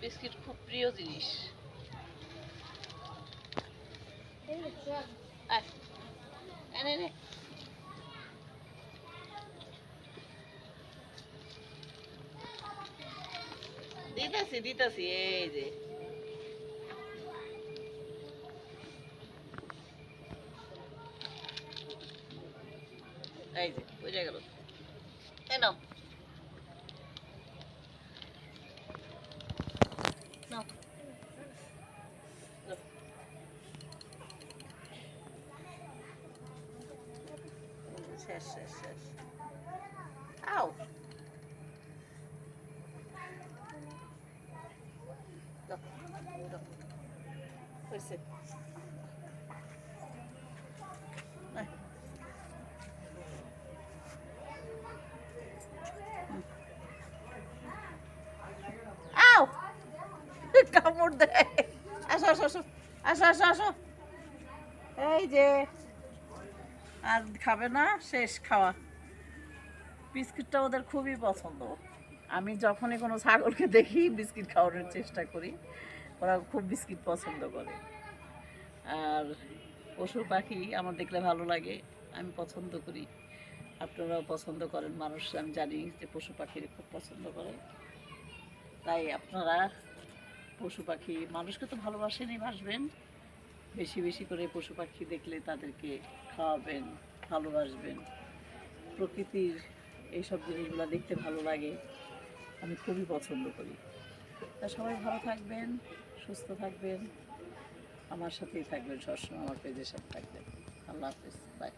Biscuit খুব প্রিয় জিনিস। দিতাছি দিতাছি এই যে। এই যে বুঝে গেল। এই নাও। শেষ শেষ শেষ। আও। দাও, কামড় দেয়। আসো আসো আসো আসো আসো আসো। এই যে, আর খাবে না, শেষ খাওয়া। বিস্কিটটা ওদের খুবই পছন্দ। আমি যখনই কোনো ছাগলকে দেখি, বিস্কিট খাওয়ানোর চেষ্টা করি। ওরা খুব বিস্কিট পছন্দ করে। আর পশু পাখি আমার দেখলে ভালো লাগে, আমি পছন্দ করি। আপনারাও পছন্দ করেন, মানুষ, আমি জানি যে পশু পাখির খুব পছন্দ করে। তাই আপনারা পশু পাখি। মানুষকে তো ভালোবাসেনই ভাসবেন বেশি বেশি করে পশু পাখি দেখলে তাদেরকে খাওয়াবেন, ভালোবাসবেন। প্রকৃতির এইসব জিনিসগুলো দেখতে ভালো লাগে। আমি খুবই পছন্দ করি। তা সবাই ভালো থাকবেন, সুস্থ থাকবেন। আমার সাথেই থাকবেন সবসময়, আমার পেজের সাথে থাকবেন। আল্লাহ হাফিজ বাই